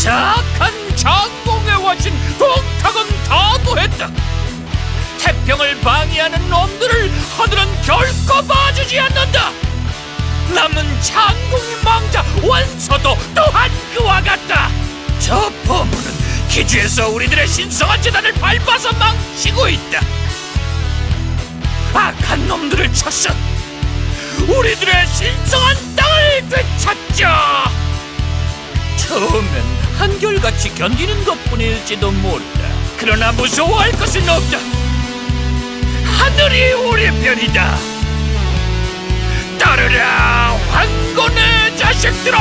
사악한 장공에 와신 동탁은 다도했다. 태평을 방해하는 놈들을 하늘은 결코 봐주지 않는다. 남은 장공의 망자 원서도 또한 그와 같다. 저 범우는 기주에서 우리들의 신성한 재단을 밟아서 망치고 있다. 악한 놈들을 쳤어 우리들의 신성한 땅을 되찾자. 처음엔 한결같이 견디는 것뿐일지도 모른다. 그러나 무서워할 것은 없다. 하늘이 우리 편이다. 따르라 황곤의 자식들아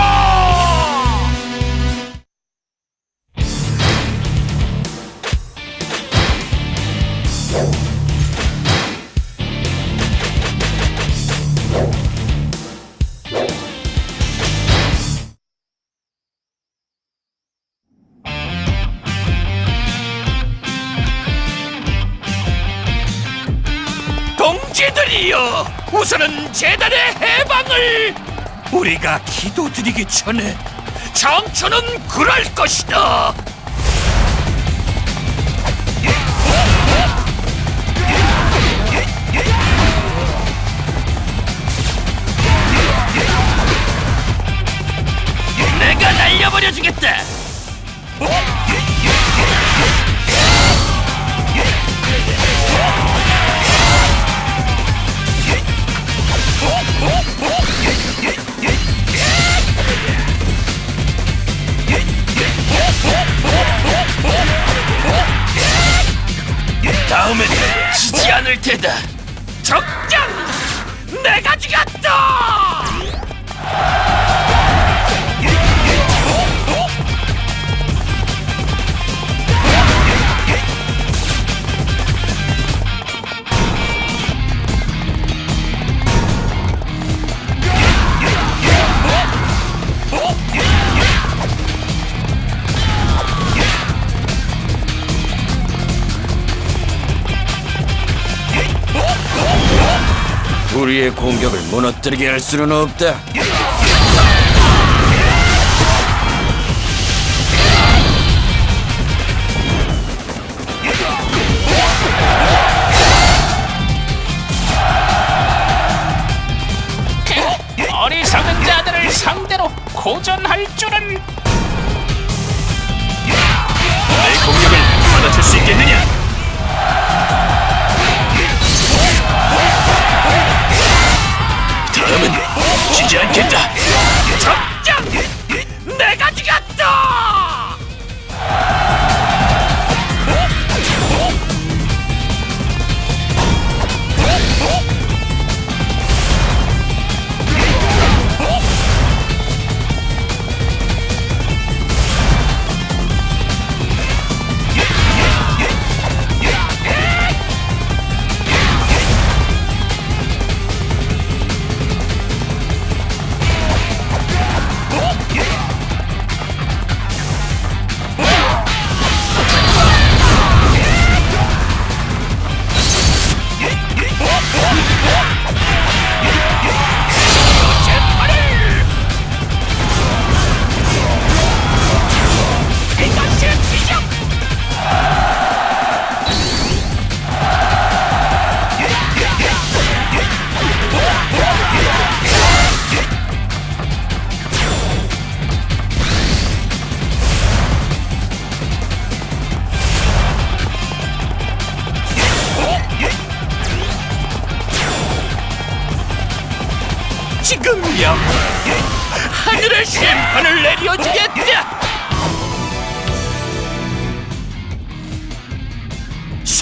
동지들이여! 우선은 재단의 해방을 우리가 기도드리기 전에 장천은 그럴 것이다! 내가 날려버려 주겠다 다음엔 지지 않을 테다. 적장! 내가 죽였다! 우리의 공격을 무너뜨리게 할 수는 없다. 지지 않겠다.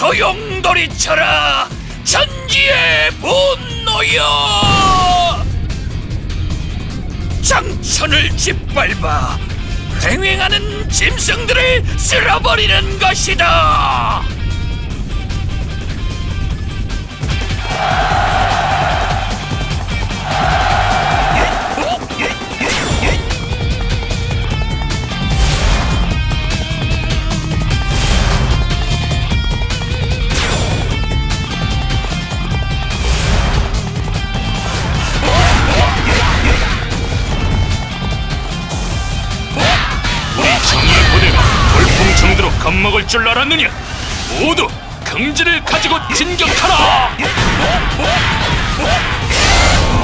소용돌이 쳐라! 천지의 분노여! 장천을 짓밟아 횡행하는 짐승들을 쓸어버리는 것이다 먹을 줄 알았느냐? 모두 긍지를 가지고 진격하라!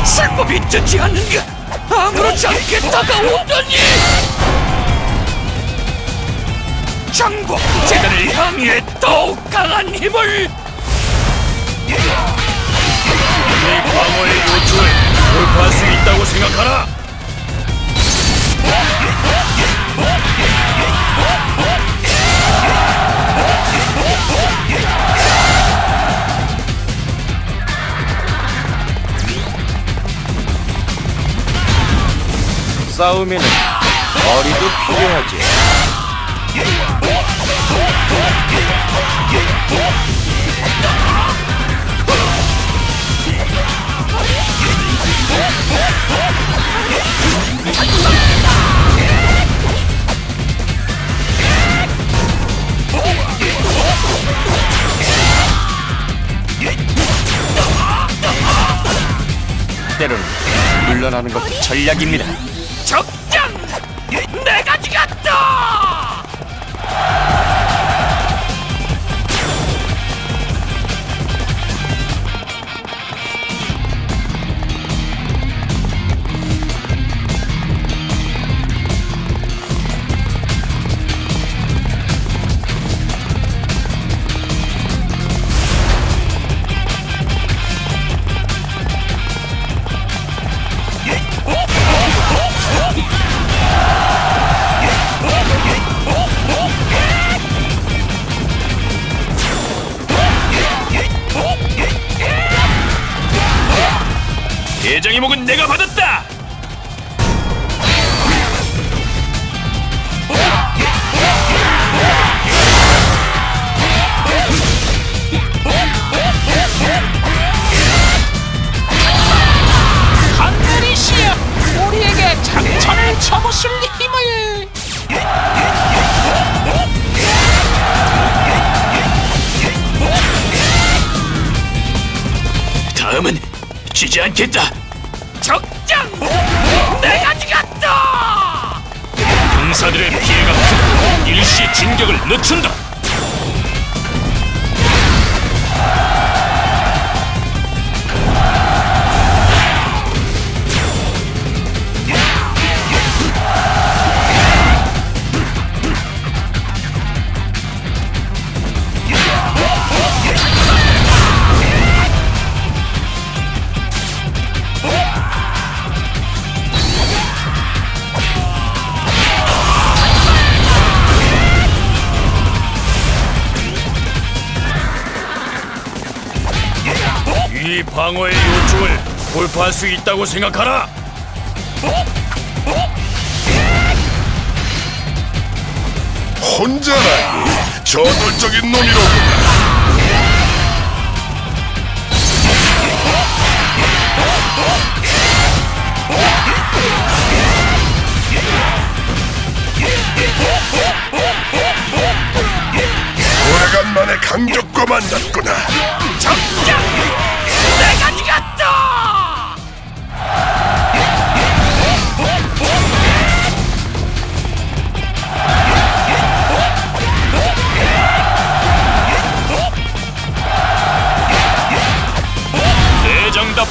술법이 뜨지 않는가? 아무렇지 않게 다가오더니! 정복 재단을 향해 더욱 강한 힘을! 이 방어의 요충을 돌파할 수 있다고 생각하라! 싸움에는 머리도 필요하지. 때로는 물러나는 것도 전략입니다. 적장! 내가 지갔다! 받았다! 하늘이시여 우리에게 장천을 쳐부술 힘을 다음은 지지 않겠다! 적장! 내가 지갔다! 병사들의 피해가 크다! 일시 진격을 늦춘다! 이 방어의 요충을 돌파할 수 있다고 생각하라! 혼자라니. 저돌적인 놈이로구나 오래간만에 강적과 만났구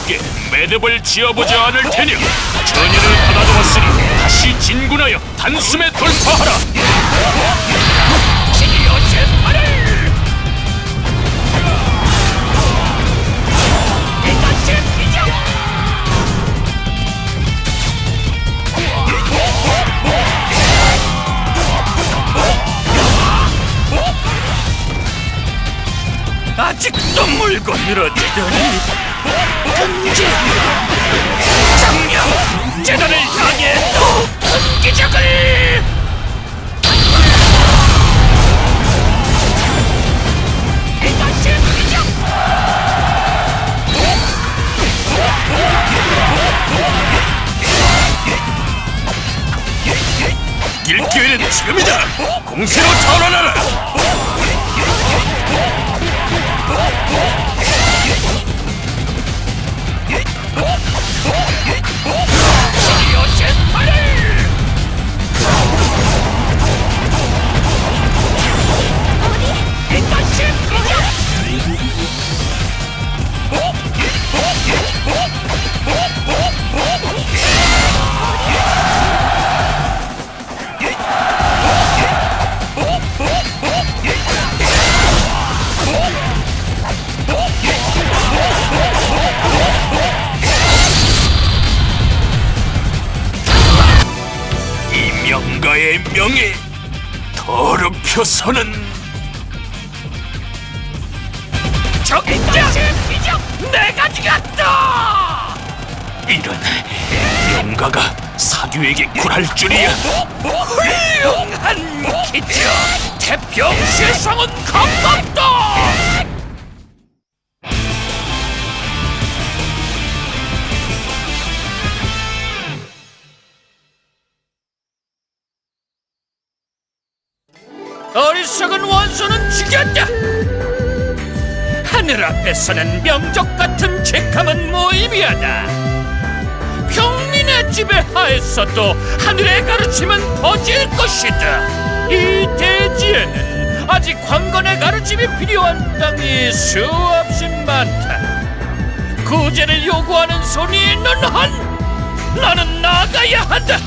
대장답게 매듭을 지어보지 않을 테니 전열을 받아두었으니 다시 진군하여 단숨에 돌파하라! 이것이 비정! 아직도 물고 늘어지더니 재단을 향해 또 기적을 명예 더럽혀서는 비적 내가 죽였다 이런 영가가 사규에게 굴할 줄이야 훌륭한 기적 태평 세상은 겁없다 어리석은 원수는 죽였다. 하늘 앞에서는 명적 같은 책함은 무의미하다. 평민의 집에 하에서도 하늘의 가르침은 거질 것이다. 이 대지에는 아직 관건의 가르침이 필요한 땅이 수없이 많다. 구제를 요구하는 손이 있는 한 나는 나가야 한다.